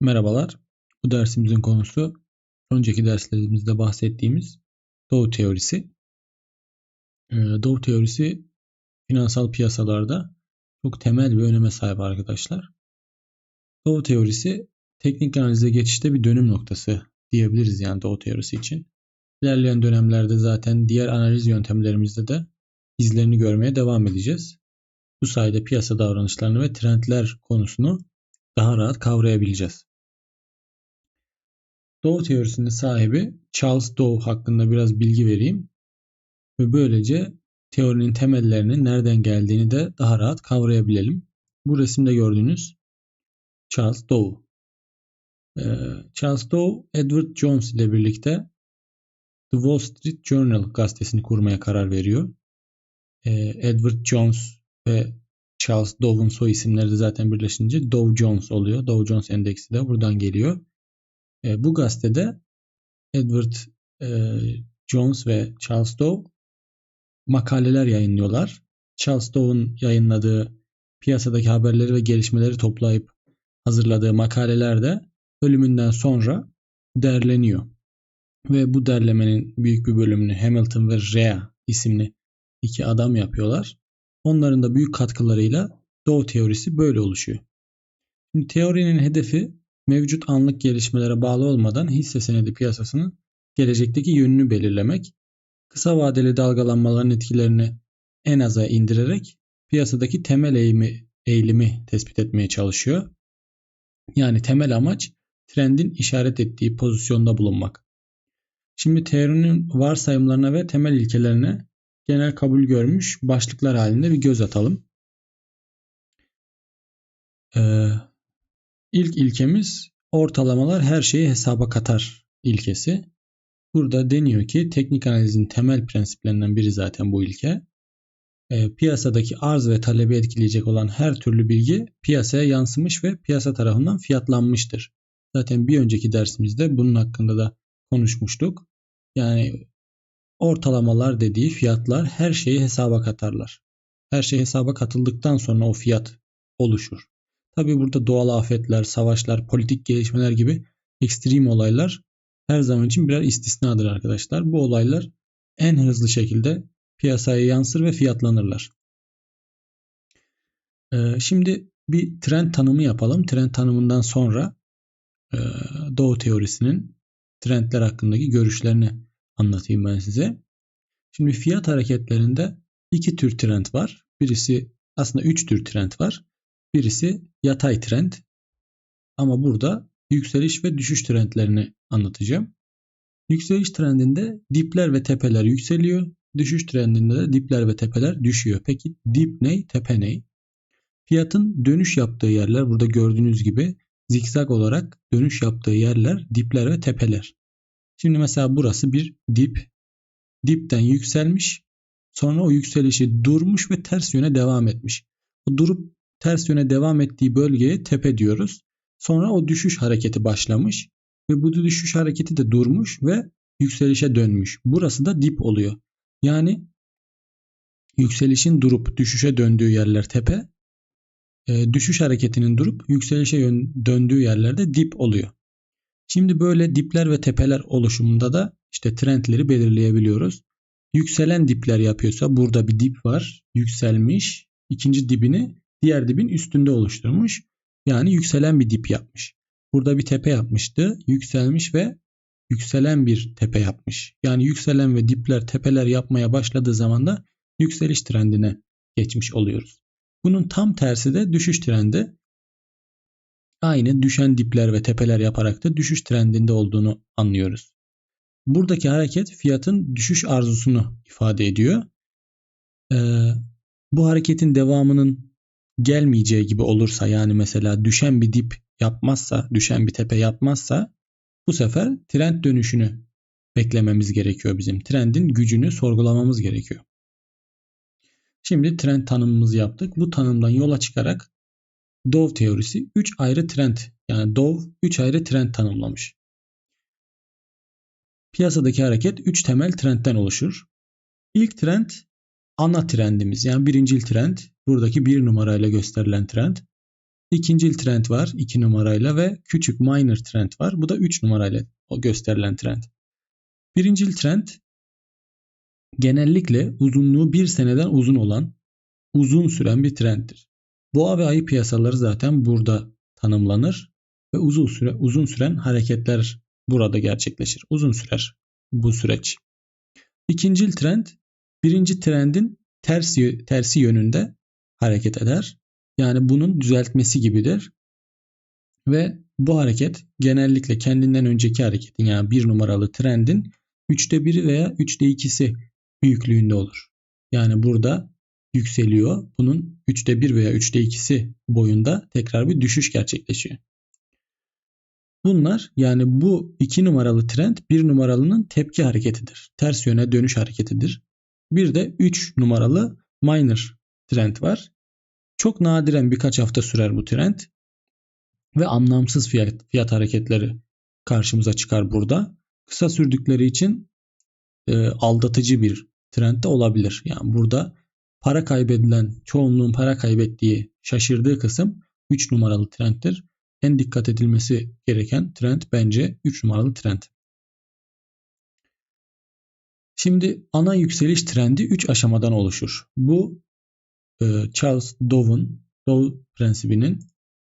Merhabalar. Bu dersimizin konusu önceki derslerimizde bahsettiğimiz Dow teorisi. Ee, Dow teorisi finansal piyasalarda çok temel bir öneme sahip arkadaşlar. Dow teorisi teknik analize geçişte bir dönüm noktası diyebiliriz yani Dow teorisi için. İlerleyen dönemlerde zaten diğer analiz yöntemlerimizde de izlerini görmeye devam edeceğiz. Bu sayede piyasa davranışlarını ve trendler konusunu daha rahat kavrayabileceğiz. Dow teorisinin sahibi Charles Dow hakkında biraz bilgi vereyim. Ve böylece teorinin temellerinin nereden geldiğini de daha rahat kavrayabilelim. Bu resimde gördüğünüz Charles Dow. Ee, Charles Dow, Edward Jones ile birlikte The Wall Street Journal gazetesini kurmaya karar veriyor. Ee, Edward Jones ve Charles Dow'un soy isimleri de zaten birleşince Dow Jones oluyor. Dow Jones endeksi de buradan geliyor. E, bu gazetede Edward e, Jones ve Charles Dow makaleler yayınlıyorlar. Charles Dow'un yayınladığı piyasadaki haberleri ve gelişmeleri toplayıp hazırladığı makaleler de ölümünden sonra derleniyor. Ve bu derlemenin büyük bir bölümünü Hamilton ve Rea isimli iki adam yapıyorlar. Onların da büyük katkılarıyla Dow teorisi böyle oluşuyor. Şimdi teorinin hedefi mevcut anlık gelişmelere bağlı olmadan hisse senedi piyasasının gelecekteki yönünü belirlemek, kısa vadeli dalgalanmaların etkilerini en aza indirerek piyasadaki temel eğimi, eğilimi tespit etmeye çalışıyor. Yani temel amaç trendin işaret ettiği pozisyonda bulunmak. Şimdi teorinin varsayımlarına ve temel ilkelerine genel kabul görmüş başlıklar halinde bir göz atalım. Ee, İlk ilkemiz ortalamalar her şeyi hesaba katar ilkesi. Burada deniyor ki teknik analizin temel prensiplerinden biri zaten bu ilke. E, piyasadaki arz ve talebi etkileyecek olan her türlü bilgi piyasaya yansımış ve piyasa tarafından fiyatlanmıştır. Zaten bir önceki dersimizde bunun hakkında da konuşmuştuk. Yani ortalamalar dediği fiyatlar her şeyi hesaba katarlar. Her şey hesaba katıldıktan sonra o fiyat oluşur. Tabi burada doğal afetler, savaşlar, politik gelişmeler gibi ekstrem olaylar her zaman için birer istisnadır arkadaşlar. Bu olaylar en hızlı şekilde piyasaya yansır ve fiyatlanırlar. Ee, şimdi bir trend tanımı yapalım. Trend tanımından sonra e, Doğu teorisinin trendler hakkındaki görüşlerini anlatayım ben size. Şimdi fiyat hareketlerinde iki tür trend var. Birisi aslında üç tür trend var. Birisi yatay trend. Ama burada yükseliş ve düşüş trendlerini anlatacağım. Yükseliş trendinde dipler ve tepeler yükseliyor. Düşüş trendinde de dipler ve tepeler düşüyor. Peki dip ne, tepe ne? Fiyatın dönüş yaptığı yerler burada gördüğünüz gibi zikzak olarak dönüş yaptığı yerler dipler ve tepeler. Şimdi mesela burası bir dip. Dipten yükselmiş. Sonra o yükselişi durmuş ve ters yöne devam etmiş. O durup ters yöne devam ettiği bölgeye tepe diyoruz. Sonra o düşüş hareketi başlamış ve bu düşüş hareketi de durmuş ve yükselişe dönmüş. Burası da dip oluyor. Yani yükselişin durup düşüşe döndüğü yerler tepe, e, düşüş hareketinin durup yükselişe döndüğü yerlerde dip oluyor. Şimdi böyle dipler ve tepeler oluşumunda da işte trendleri belirleyebiliyoruz. Yükselen dipler yapıyorsa burada bir dip var, yükselmiş, ikinci dibini diğer dibin üstünde oluşturmuş. Yani yükselen bir dip yapmış. Burada bir tepe yapmıştı. Yükselmiş ve yükselen bir tepe yapmış. Yani yükselen ve dipler tepeler yapmaya başladığı zaman da yükseliş trendine geçmiş oluyoruz. Bunun tam tersi de düşüş trendi. Aynı düşen dipler ve tepeler yaparak da düşüş trendinde olduğunu anlıyoruz. Buradaki hareket fiyatın düşüş arzusunu ifade ediyor. Ee, bu hareketin devamının gelmeyeceği gibi olursa yani mesela düşen bir dip yapmazsa, düşen bir tepe yapmazsa bu sefer trend dönüşünü beklememiz gerekiyor bizim. Trendin gücünü sorgulamamız gerekiyor. Şimdi trend tanımımızı yaptık. Bu tanımdan yola çıkarak Dove teorisi 3 ayrı trend yani Dove 3 ayrı trend tanımlamış. Piyasadaki hareket 3 temel trendten oluşur. İlk trend ana trendimiz yani birincil trend buradaki bir numarayla gösterilen trend. ikincil trend var 2 numarayla ve küçük minor trend var. Bu da 3 numarayla gösterilen trend. Birincil trend genellikle uzunluğu bir seneden uzun olan uzun süren bir trenddir. Boğa ve ayı piyasaları zaten burada tanımlanır ve uzun süre uzun süren hareketler burada gerçekleşir. Uzun sürer bu süreç. İkincil trend birinci trendin tersi, tersi yönünde hareket eder. Yani bunun düzeltmesi gibidir. Ve bu hareket genellikle kendinden önceki hareketin yani bir numaralı trendin 3'te 1'i veya 3'te 2'si büyüklüğünde olur. Yani burada yükseliyor. Bunun 3'te 1 veya 3'te 2'si boyunda tekrar bir düşüş gerçekleşiyor. Bunlar yani bu 2 numaralı trend 1 numaralının tepki hareketidir. Ters yöne dönüş hareketidir. Bir de 3 numaralı minor trend var. Çok nadiren birkaç hafta sürer bu trend ve anlamsız fiyat, fiyat hareketleri karşımıza çıkar burada. Kısa sürdükleri için e, aldatıcı bir trend de olabilir. Yani burada para kaybedilen, çoğunluğun para kaybettiği, şaşırdığı kısım 3 numaralı trendtir. En dikkat edilmesi gereken trend bence 3 numaralı trend. Şimdi ana yükseliş trendi 3 aşamadan oluşur. Bu e, Charles Dove'un Dove prensibinin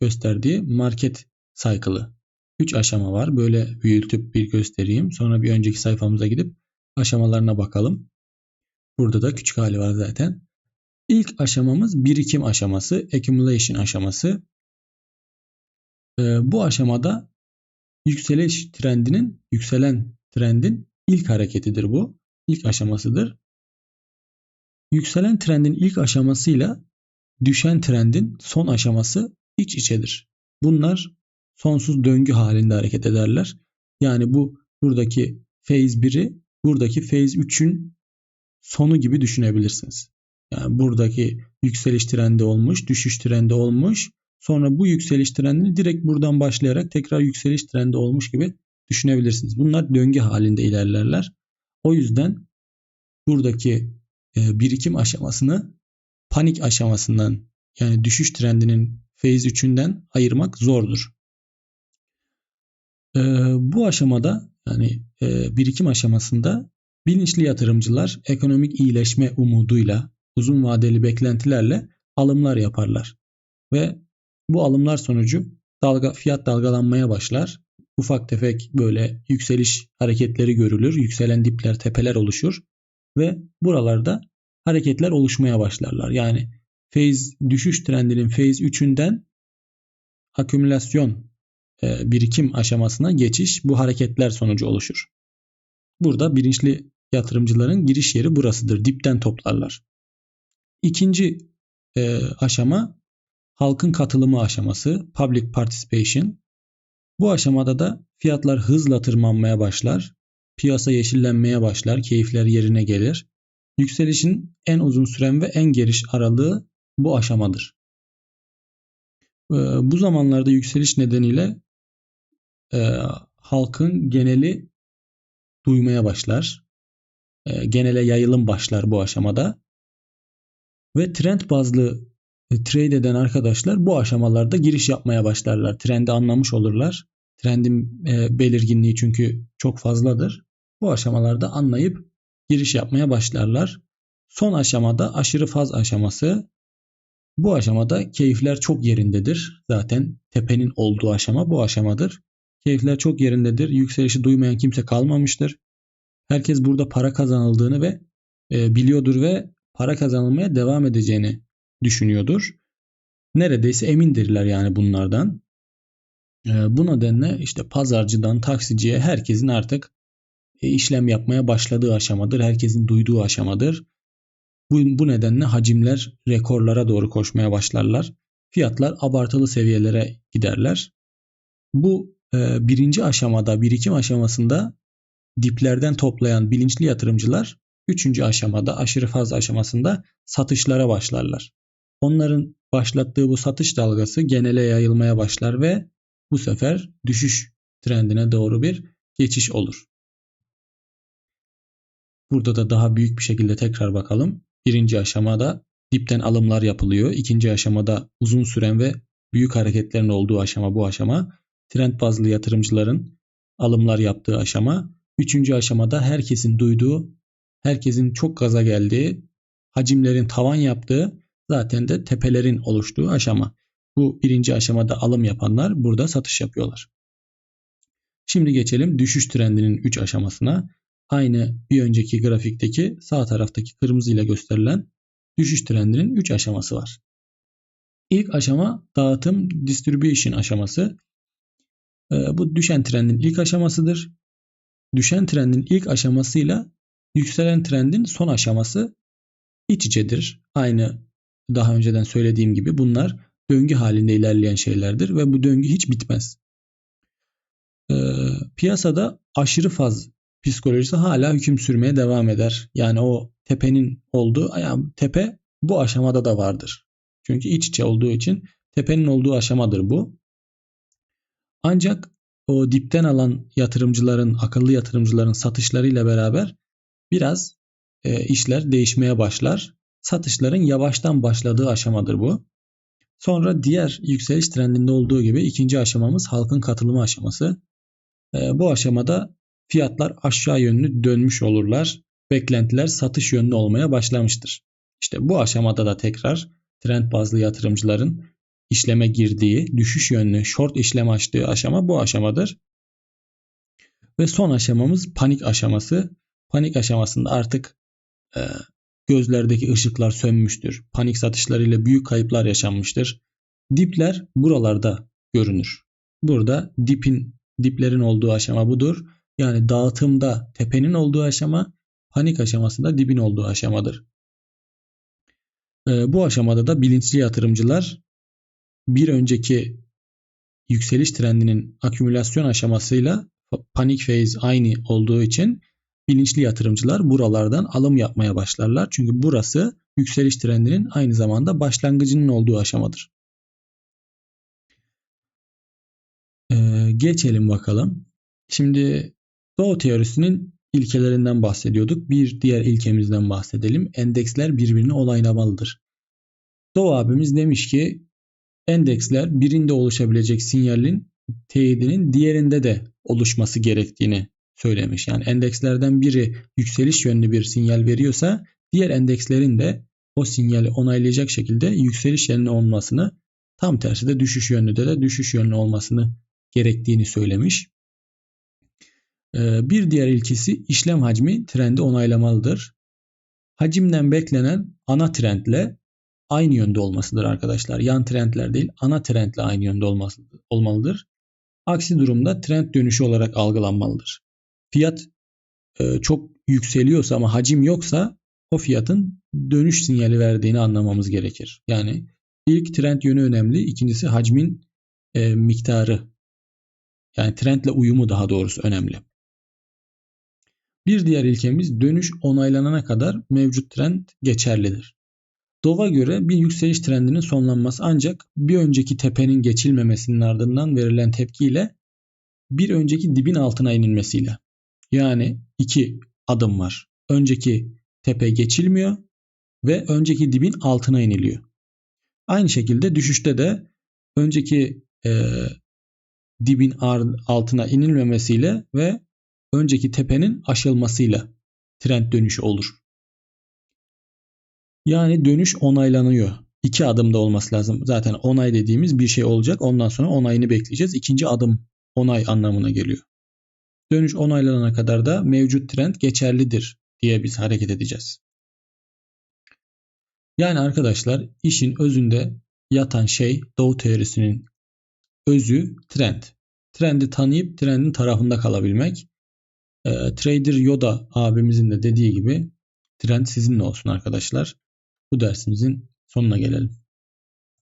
gösterdiği market cycle'ı. 3 aşama var. Böyle büyütüp bir göstereyim. Sonra bir önceki sayfamıza gidip aşamalarına bakalım. Burada da küçük hali var zaten. İlk aşamamız birikim aşaması, accumulation aşaması. Ee, bu aşamada yükseliş trendinin, yükselen trendin ilk hareketidir bu. İlk aşamasıdır. Yükselen trendin ilk aşamasıyla düşen trendin son aşaması iç içedir. Bunlar sonsuz döngü halinde hareket ederler. Yani bu buradaki phase 1'i buradaki phase 3'ün sonu gibi düşünebilirsiniz. Yani buradaki yükseliş trendi olmuş, düşüş trendi olmuş. Sonra bu yükseliş trendini direkt buradan başlayarak tekrar yükseliş trendi olmuş gibi düşünebilirsiniz. Bunlar döngü halinde ilerlerler. O yüzden buradaki e, birikim aşamasını panik aşamasından yani düşüş trendinin phase 3'ünden ayırmak zordur. E, bu aşamada yani e, birikim aşamasında bilinçli yatırımcılar ekonomik iyileşme umuduyla uzun vadeli beklentilerle alımlar yaparlar. Ve bu alımlar sonucu dalga, fiyat dalgalanmaya başlar. Ufak tefek böyle yükseliş hareketleri görülür. Yükselen dipler, tepeler oluşur. Ve buralarda hareketler oluşmaya başlarlar. Yani phase düşüş trendinin phase 3'ünden akümülasyon e, birikim aşamasına geçiş bu hareketler sonucu oluşur. Burada bilinçli yatırımcıların giriş yeri burasıdır. Dipten toplarlar. İkinci e, aşama halkın katılımı aşaması, public participation. Bu aşamada da fiyatlar hızla tırmanmaya başlar. Piyasa yeşillenmeye başlar, keyifler yerine gelir. Yükselişin en uzun süren ve en geniş aralığı bu aşamadır. E, bu zamanlarda yükseliş nedeniyle e, halkın geneli duymaya başlar. E, genele yayılım başlar bu aşamada. Ve trend bazlı e, trade eden arkadaşlar bu aşamalarda giriş yapmaya başlarlar. Trendi anlamış olurlar. Trendin e, belirginliği çünkü çok fazladır. Bu aşamalarda anlayıp giriş yapmaya başlarlar. Son aşamada aşırı faz aşaması. Bu aşamada keyifler çok yerindedir. Zaten tepenin olduğu aşama bu aşamadır. Keyifler çok yerindedir. Yükselişi duymayan kimse kalmamıştır. Herkes burada para kazanıldığını ve e, biliyordur ve para kazanılmaya devam edeceğini düşünüyordur. Neredeyse emindirler yani bunlardan. E, bu nedenle işte pazarcıdan taksiciye herkesin artık e, işlem yapmaya başladığı aşamadır. Herkesin duyduğu aşamadır. Bu, bu nedenle hacimler rekorlara doğru koşmaya başlarlar. Fiyatlar abartılı seviyelere giderler. Bu e, birinci aşamada, birikim aşamasında diplerden toplayan bilinçli yatırımcılar üçüncü aşamada aşırı fazla aşamasında satışlara başlarlar. Onların başlattığı bu satış dalgası genele yayılmaya başlar ve bu sefer düşüş trendine doğru bir geçiş olur. Burada da daha büyük bir şekilde tekrar bakalım. Birinci aşamada dipten alımlar yapılıyor. İkinci aşamada uzun süren ve Büyük hareketlerin olduğu aşama bu aşama. Trend bazlı yatırımcıların alımlar yaptığı aşama. Üçüncü aşamada herkesin duyduğu, herkesin çok gaza geldiği, hacimlerin tavan yaptığı, zaten de tepelerin oluştuğu aşama. Bu birinci aşamada alım yapanlar burada satış yapıyorlar. Şimdi geçelim düşüş trendinin 3 aşamasına. Aynı bir önceki grafikteki sağ taraftaki kırmızı ile gösterilen düşüş trendinin 3 aşaması var. İlk aşama dağıtım distribution aşaması. Ee, bu düşen trendin ilk aşamasıdır. Düşen trendin ilk aşamasıyla yükselen trendin son aşaması iç içedir. Aynı daha önceden söylediğim gibi bunlar döngü halinde ilerleyen şeylerdir ve bu döngü hiç bitmez. Ee, piyasada aşırı faz psikolojisi hala hüküm sürmeye devam eder. Yani o tepenin olduğu, yani tepe bu aşamada da vardır. Çünkü iç içe olduğu için tepenin olduğu aşamadır bu. Ancak o dipten alan yatırımcıların, akıllı yatırımcıların satışlarıyla beraber biraz e, işler değişmeye başlar. Satışların yavaştan başladığı aşamadır bu. Sonra diğer yükseliş trendinde olduğu gibi ikinci aşamamız halkın katılımı aşaması. E, bu aşamada fiyatlar aşağı yönlü dönmüş olurlar. Beklentiler satış yönlü olmaya başlamıştır. İşte bu aşamada da tekrar trend bazlı yatırımcıların işleme girdiği, düşüş yönlü short işlem açtığı aşama bu aşamadır. Ve son aşamamız panik aşaması. Panik aşamasında artık e, gözlerdeki ışıklar sönmüştür. Panik satışlarıyla büyük kayıplar yaşanmıştır. Dipler buralarda görünür. Burada dipin diplerin olduğu aşama budur. Yani dağıtımda tepenin olduğu aşama, panik aşamasında dibin olduğu aşamadır. Ee, bu aşamada da bilinçli yatırımcılar bir önceki yükseliş trendinin akümülasyon aşamasıyla panik phase aynı olduğu için bilinçli yatırımcılar buralardan alım yapmaya başlarlar. Çünkü burası yükseliş trendinin aynı zamanda başlangıcının olduğu aşamadır. Ee, geçelim bakalım. Şimdi Doğu teorisinin ilkelerinden bahsediyorduk. Bir diğer ilkemizden bahsedelim. Endeksler birbirini olaylamalıdır. Doğu abimiz demiş ki endeksler birinde oluşabilecek sinyalin teyidinin diğerinde de oluşması gerektiğini söylemiş. Yani endekslerden biri yükseliş yönlü bir sinyal veriyorsa diğer endekslerin de o sinyali onaylayacak şekilde yükseliş yönlü olmasını tam tersi de düşüş yönlü de, de düşüş yönlü olmasını gerektiğini söylemiş. Ee, bir diğer ilkesi işlem hacmi trendi onaylamalıdır. Hacimden beklenen ana trendle aynı yönde olmasıdır arkadaşlar. Yan trendler değil ana trendle aynı yönde olmalıdır. Aksi durumda trend dönüşü olarak algılanmalıdır. Fiyat e, çok yükseliyorsa ama hacim yoksa o fiyatın dönüş sinyali verdiğini anlamamız gerekir. Yani ilk trend yönü önemli. ikincisi hacmin e, miktarı. Yani trendle uyumu daha doğrusu önemli. Bir diğer ilkemiz dönüş onaylanana kadar mevcut trend geçerlidir. Dov'a göre bir yükseliş trendinin sonlanması ancak bir önceki tepenin geçilmemesinin ardından verilen tepkiyle bir önceki dibin altına inilmesiyle. Yani iki adım var. Önceki tepe geçilmiyor ve önceki dibin altına iniliyor. Aynı şekilde düşüşte de önceki e, dibin altına inilmemesiyle ve önceki tepenin aşılmasıyla trend dönüşü olur. Yani dönüş onaylanıyor. İki adımda olması lazım. Zaten onay dediğimiz bir şey olacak. Ondan sonra onayını bekleyeceğiz. İkinci adım onay anlamına geliyor. Dönüş onaylanana kadar da mevcut trend geçerlidir diye biz hareket edeceğiz. Yani arkadaşlar işin özünde yatan şey Doğu teorisinin özü trend. Trendi tanıyıp trendin tarafında kalabilmek. E, Trader Yoda abimizin de dediği gibi trend sizinle olsun arkadaşlar. Bu dersimizin sonuna gelelim.